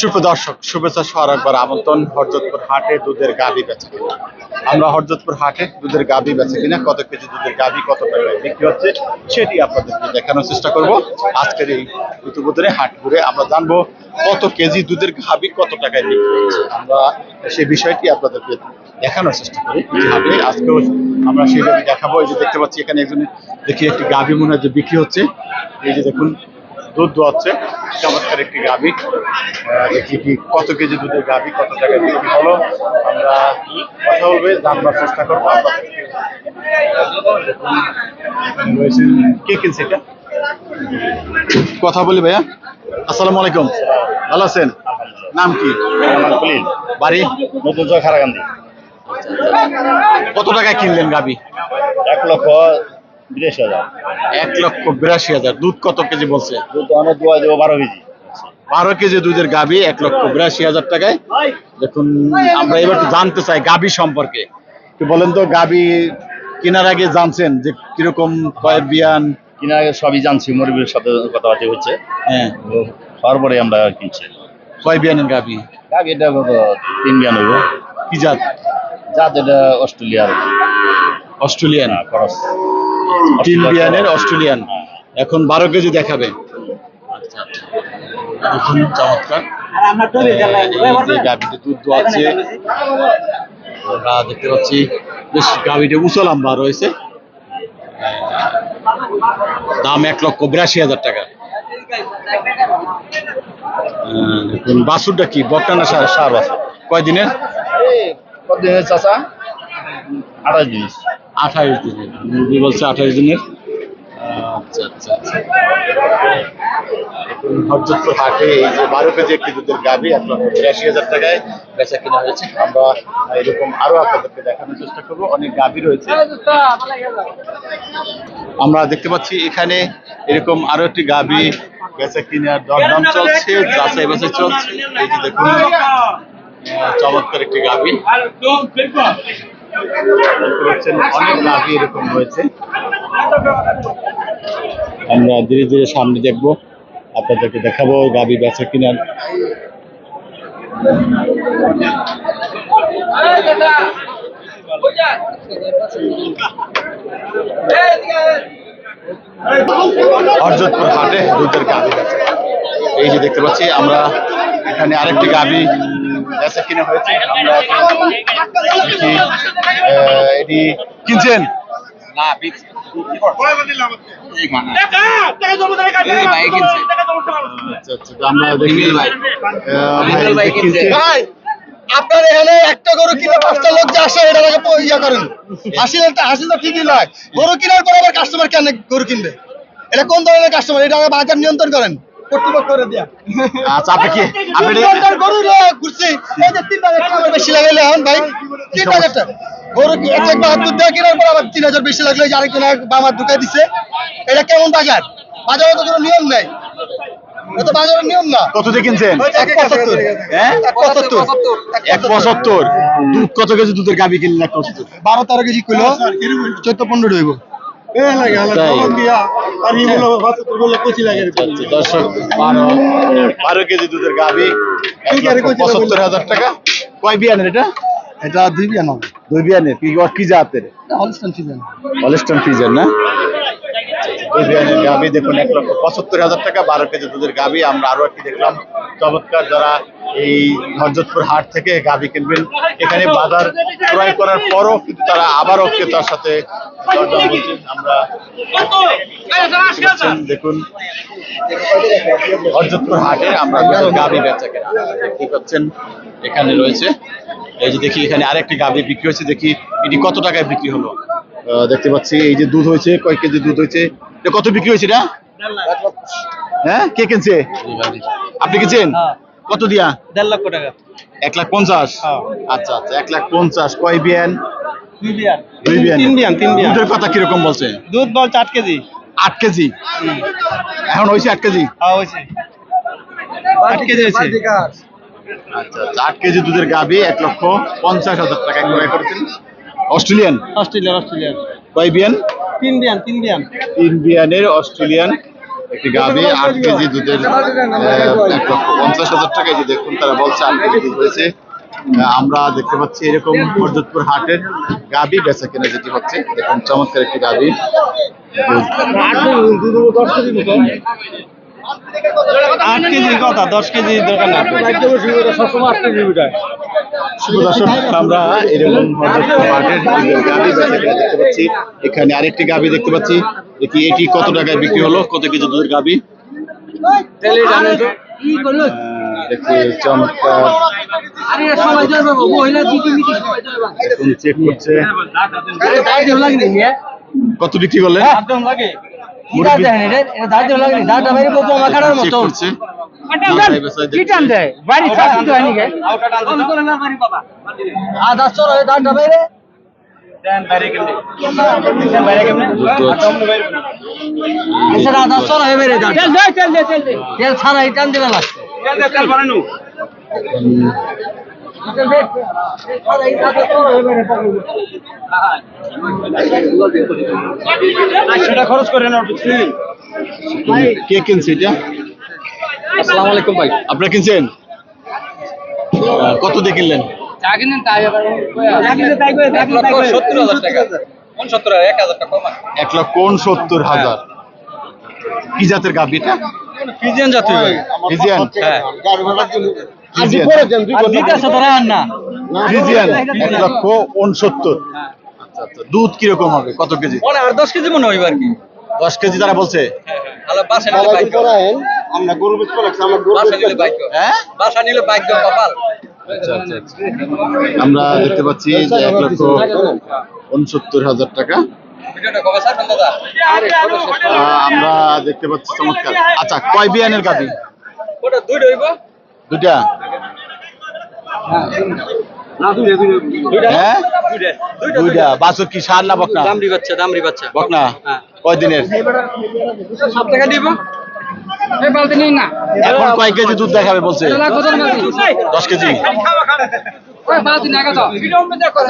সুপ্রদর্শক, শুভেচ্ছা সহ একবার আমন্ত্রণ। হরজতপুর হাটে দুধের গাবি বেচে কিনা। আমরা হরজতপুর হাটে দুধের গাবি বেচে কিনা, কত কেজি দুধের গাবি কত টাকায় বিক্রি হচ্ছে, সেটি আপনাদেরকে দেখানোর চেষ্টা করব। আজকের এই ঋতুবোধের হাট ঘুরে আমরা জানব কত কেজি দুধের গাবি কত টাকায় বিক্রি হচ্ছে। আমরা সেই বিষয়টি আপনাদেরকে দেখানোর চেষ্টা করি হাটে আজকেও আমরা সেইভাবে দেখাবো। এই যে দেখতে পাচ্ছি, এখানে একজন দেখি একটি গাবি মনে হয় যে বিক্রি হচ্ছে। এই যে দেখুন দুধ দোয়াচ্ছে চমৎকার একটি গাভী। দেখি কি কত কেজি দুধের গাভী কত টাকা বিক্রি হলো। আমরা কথা বলবে জানবার চেষ্টা করব। কে কিনছে এটা? কথা বলি ভাইয়া। আসসালামু আলাইকুম। ভালো আছেন? নাম কি? বাড়ি? নতুন হারাকান্দি কত টাকায় কিনলেন গাভী? এক লক্ষ বিরাশি হাজার। এক লক্ষ বিরাশি হাজার। দুধ কত কেজি বলছে? দুধ দোয়া দেবো বারো কেজি। বারো কেজি দুধের গাভী এক লক্ষ বিরাশি হাজার টাকায়। দেখুন আমরা এবার একটু জানতে চাই গাভী সম্পর্কে। একটু বলেন তো গাভী কেনার আগে জানছেন যে কীরকম কয়েক বিয়ান? কিনার আগে সবই জানছি মুরগির সাথে কথাবার্তা হচ্ছে। হ্যাঁ। তো হওয়ার আমরা কিনছি। কয় বিয়ানের গাভী এটা কত? তিন বিয়ান হইব। কি জাত? জাত এটা অস্ট্রেলিয়ার। অস্ট্রেলিয়ান। হ্যাঁ, খরচ। তিন বিয়ানের অস্ট্রেলিয়ান। এখন বারো কেজি দেখাবে। আচ্ছা আচ্ছা। দেখুন চমৎকার। এই দুধ দোয়াচ্ছে আমরা দেখতে পাচ্ছি বেশ গাভীটা উঁচু লম্বা রয়েছে দাম এক লক্ষ বিরাশি হাজার টাকা। দেখুন বাছুরটা কি? বকটা না সার সার বাছুর? কয় দিনের চাচা? আঠাশ জিনিস আঠাইশ দিনের মুরগি বলছে আঠাইশ দিনের। আচ্ছা আচ্ছা আচ্ছা। এই যে বারো একটি গাভী হাজার টাকায় হয়েছে। আমরা এরকম আরও দেখানোর চেষ্টা অনেক গাভী রয়েছে। আমরা দেখতে পাচ্ছি এখানে এরকম আরও একটি গাভী বেচা কিনার দরদাম চলছে, যাচাই বাছাই চলছে। এই যে দেখুন চমৎকার একটি গাভী। অনেক এরকম রয়েছে আমরা ধীরে ধীরে সামনে দেখব, আপনাদেরকে দেখাবো গাভী বেচা কিনার হরজতপুর হাটে দুধের গাভী এই যে দেখতে পাচ্ছি, আমরা এখানে আরেকটি গাভী বেচা কিনা হয়েছে আমরা এখন এটি কিনছেন? না আপনার এখানে একটা গরু কিনে পাঁচটা লোক যে আসে এটা লাগে ইয়া করেন। হাসিল হাসিল তো ঠিকই নয় গরু কেনার পর আবার কাস্টমার কেন গরু কিনবে। এটা কোন ধরনের কাস্টমার এটা বাজার নিয়ন্ত্রণ করেন। দিয়া। আচ্ছা আপনি কি আপনি গরু ঘুরছি। এই যে তিন হাজার টাকা বেশি লাগাইলে এখন ভাই। তিন হাজার টাকা গরু এক লাখ বাহাত্তর টাকা কেনার পর আবার তিন হাজার বেশি লাগলে আরেকজন বামার ঢুকাই দিছে। এটা কেমন বাজার? বাজারে তো কোনো নিয়ম নাই। এটা তো নিয়ম না। কত দিয়ে কিনছেন? এক পঁচাত্তর। হ্যাঁ? দুধ কত কেজি দুধের গাভী কিনলেন এক পঁচাত্তর? বারো তেরো কেজি কিলো চোদ্দ পনেরো রইব দর্শক বারো বারো কেজি দুধের গাভী পঁচাত্তর হাজার টাকা। কয় বিয়ানের এটা? এটা দুই বিয়ান হবে। দুই বিয়ানের কি কি জাতের? হলস্টান সিজন হলিস্টন ফিজের না? দুই বিয়ানের গাভী দেখুন এক লক্ষ পঁচাত্তর হাজার টাকা বারো কেজি দুধের গাভী। আমরা আরও একটি দেখলাম। চমৎকার যারা এই হরজতপুর হাট থেকে গাভী কিনবেন। এখানে বাজার ক্রয় করার পরও কিন্তু তারা আবারও ক্রেতার সাথে আমরা দেখুন। হরজতপুর হাটে আমরা গাভী বেচা কেনা। দেখতে পাচ্ছেন এখানে রয়েছে। এই যে দেখি এখানে আরেকটি গাভী বিক্রি হয়েছে। দেখি এটি কত টাকায় বিক্রি হলো? দেখতে পাচ্ছি এই যে দুধ হয়েছে কয়েক কেজি দুধ হয়েছে? এটা কত বিক্রি হয়েছে এটা? হ্যাঁ? কে কিনছে? আপনি কিনছেন? কত দিয়া? দেড় লক্ষ টাকা। এক লাখ পঞ্চাশ? হ্যাঁ। আচ্ছা আচ্ছা এক লাখ পঞ্চাশ। কয় বিয়ান? দুই বিয়ান। দুই বিয়ান। তিন বিয়ান তিন বিয়ান। দুধের কথা কীরকম বলছে? দুধ বলছে আট কেজি। আট কেজি? এখন হয়েছে আট কেজি? হ্যাঁ হয়েছে। আট কেজি হয়েছে। আচ্ছা আচ্ছা আট কেজি দুধের এক লক্ষ পঞ্চাশ হাজার টাকা ক্রয় করেছেন। অস্ট্রেলিয়ান? Australian Australian. কয় বিয়ান? তিন বিয়ান তিন বিয়ান। তিন বিয়ানের অস্ট্রেলিয়ান। একটি গাভী আট কেজি দুধের আহ, এক লক্ষ পঞ্চাশ হাজার টাকা এই যে দেখুন তারা বলছে আট কেজি দুধ হয়েছে। আমরা দেখতে পাচ্ছি এরকম হরজতপুর হাটের গাভী বেচা কেনা যেটি হচ্ছে। দেখুন চমৎকার একটি গাভী। আট কেজি কথা দশ কেজি দরকার না দর্শক আমরা এরকম হরজতপুর হাটের দুধের বেচা কেনা দেখতে পাচ্ছি। এখানে আরেকটি গাভী দেখতে পাচ্ছি। দেখি এটি কত টাকায় বিক্রি হলো? কত কেজি দুধের দেখি চমৎকার। এখন চেক করছে। কত বিক্রি করলেন? মুরব্বি চেক তেল ছাড়া টান দিবে লাগছে সেটা খরচ করে না কে কিনছে এটা? আসসালামু আলাইকুম ভাই। আপনারা কিনছেন? কত দিয়ে কিনলেন? এক লক্ষ উনসত্তর হাজার। কি জাতের গাভী এটা? ফিজিয়ান জাতীয় হ্যাঁ। এক লক্ষ উনসত্তর। দুধ কীরকম হবে? কত কেজি? মনে আর দশ কেজি মনে হইব আর কি। দশ কেজি তারা বলছে। আমরা গরু গরু নিলে বাইক হ্যাঁ? বাসা নিলে বাইক কপাল। আমরা দেখতে পাচ্ছি যে এক লক্ষ উনসত্তর হাজার টাকা। ভিডিওটা কবে স্যার দাদা আহ, আমরা দেখতে পাচ্ছি চমৎকার। আচ্ছা কয় বিয়ানের দুইটা? দুটা না দুইটা দুইটা। হ্যাঁ? দুইটা। দুইটা দুইটা। বাছুর কি সার না বকনা? দামরি বাচ্চা দামরি বাচ্চা বকনা? হ্যাঁ। কয় দিনের? সব টাকা দিব। এখন কয় কেজি দুধ দেখাবে বলছে? দশ কেজি।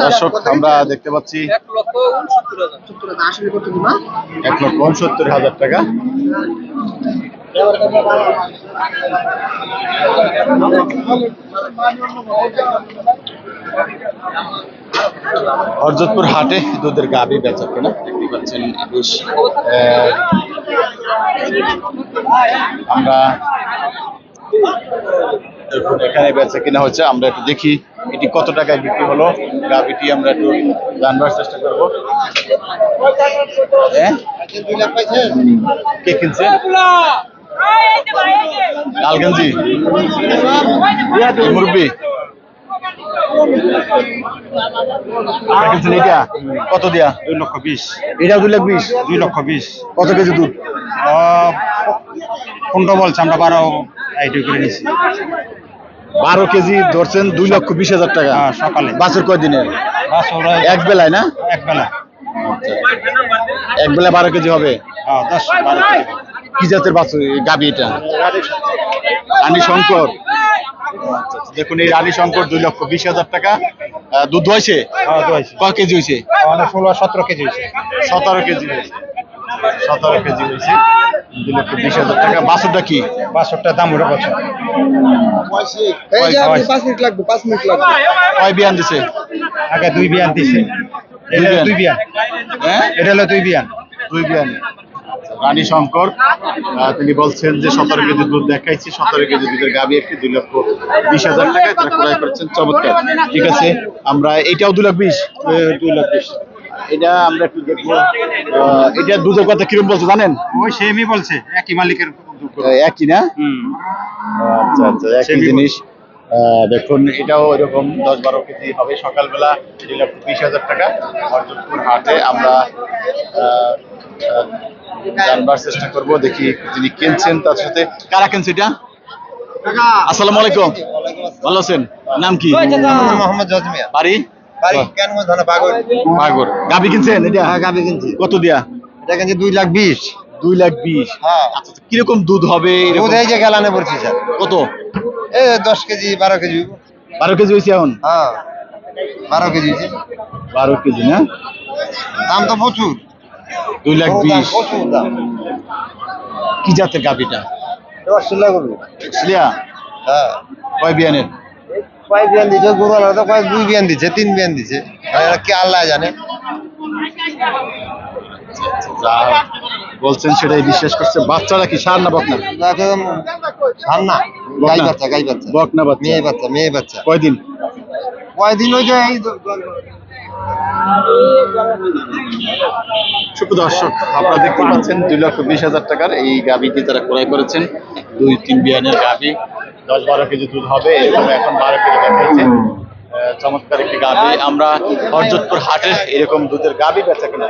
দর্শক আমরা দেখতে পাচ্ছি এক লক্ষ উনসত্তর হাজার। টাকা। হরজতপুর হাটে দুধের গাবি বেচা কেনা দেখতে পাচ্ছেন বেশ আমরা দেখুন এখানে বেচা কেনা হচ্ছে আমরা একটু দেখি এটি কত টাকায় বিক্রি হলো। গাবিটি আমরা একটু জানবার চেষ্টা করব? কে কিনছে? লালগঞ্জি। মুরব্বী। কত দিয়া? দুই লক্ষ বিশ। এটা দুই লাখ বিশ। দুই লক্ষ বিশ। কত কেজি দুধ? পনেরো বলছে আমরা বারো আইডিয়া করে নিছি। বারো কেজি ধরছেন দুই লক্ষ বিশ হাজার টাকা। হ্যাঁ, সকালে। বাসের কয় দিনের বাস ওরা এক বেলায় না? এক বেলা এক বেলা বারো কেজি হবে? হ্যাঁ দশ বারো কেজি। কি জাতের বাছুর গাবি এটা? রানী শঙ্কর। দেখুন এই রানী শঙ্কর দুই লক্ষ বিশ হাজার টাকা। দুধ হয়েছে? হ্যাঁ কয় কেজি হয়েছে? ষোলো সতেরো কেজি হয়েছে। সতেরো কেজি হয়েছে। সতেরো কেজি হয়েছে। দুই লক্ষ বিশ হাজার টাকা। বাছুরটা কি? বাসরটার দাম উঠে বছর এই যে আপনি পাঁচ মিনিট লাগবে পাঁচ মিনিট লাগবে। কয় বিয়ান দিছে? আগে দুই বিয়ান দিছে। এটা দুই বিয়ান। হ্যাঁ? এটা হলো দুই বিয়ান। দুই বিয়ান। রানী শঙ্কর তিনি বলছেন যে সতেরো কেজি দুধ দেখাইছি সতেরো কেজি দুধের গাবি একটি দুই লক্ষ বিশ হাজার টাকায়। তারা ক্রয় করছেন। চমৎকার। ঠিক আছে আমরা এইটাও দু লাখ বিশ। দুই লাখ বিশ। এটা আমরা একটু দেখব। এটা দুধের কথা বলছে জানেন? ওই সেমই বলছে একই মালিকের একই না? আচ্ছা আচ্ছা একই জিনিস। দেখুন এটাও এরকম দশ বারো কেজি হবে। সকালবেলা দুই লক্ষ বিশ হাজার টাকা অর্জনপুর হাটে আমরা জানবার চেষ্টা করব দেখি যিনি কিনছেন তার সাথে। কারা কিনছে এটা? আসসালামু আলাইকুম। ভালো আছেন? নাম কি? মোহাম্মদ জজমিয়া বাড়ি? গাবি কিনছেন? এটা হ্যাঁ গাবি কিনছি। কত দিয়া? এটা কিনছি দুই লাখ বিশ। দুই লাখ বিশ। হ্যাঁ। আচ্ছা আচ্ছা, কীরকম দুধ হবে দুধ এই যে গেলানে পড়ছি স্যার। কত? এ দশ কেজি বারো কেজি। বারো কেজি হয়েছে এখন? হ্যাঁ বারো কেজি হয়েছে। বারো কেজি না? দাম তো প্রচুর। দুই লাখ বিশ। প্রচুর দাম। কি জাতের গাবিটা অস্ট্রেলিয়া করব অস্ট্রেলিয়া? হ্যাঁ। কয় বিয়ানের? বিয়ান দিচ্ছে গরু আলাদা কয় দুই বিয়ান দিচ্ছে তিন বিয়ান দিচ্ছে এরা কি আল্লাহ জানে? যা বলছেন সেটাই বিশ্বাস করছে। বাচ্চারা কি সার না বকনা? সার না গাই বাচ্চা গাই বাচ্চা। বকনা বাচ্চা। মেয়ে বাচ্চা মেয়ে বাচ্চা। কয়দিন? কয়দিন ওই যে এই শুভ দর্শক আপনারা দেখতে পাচ্ছেন দুই লক্ষ বিশ হাজার টাকার এই গাভিটি তারা ক্রয় করেছেন দুই তিন বিয়ানের গাভি দশ বারো কেজি দুধ হবে এবং এখন বারো কেজি আহ, চমৎকার একটি গাভি। আমরা হরজতপুর হাটের এরকম দুধের গাভি বেচা কেনা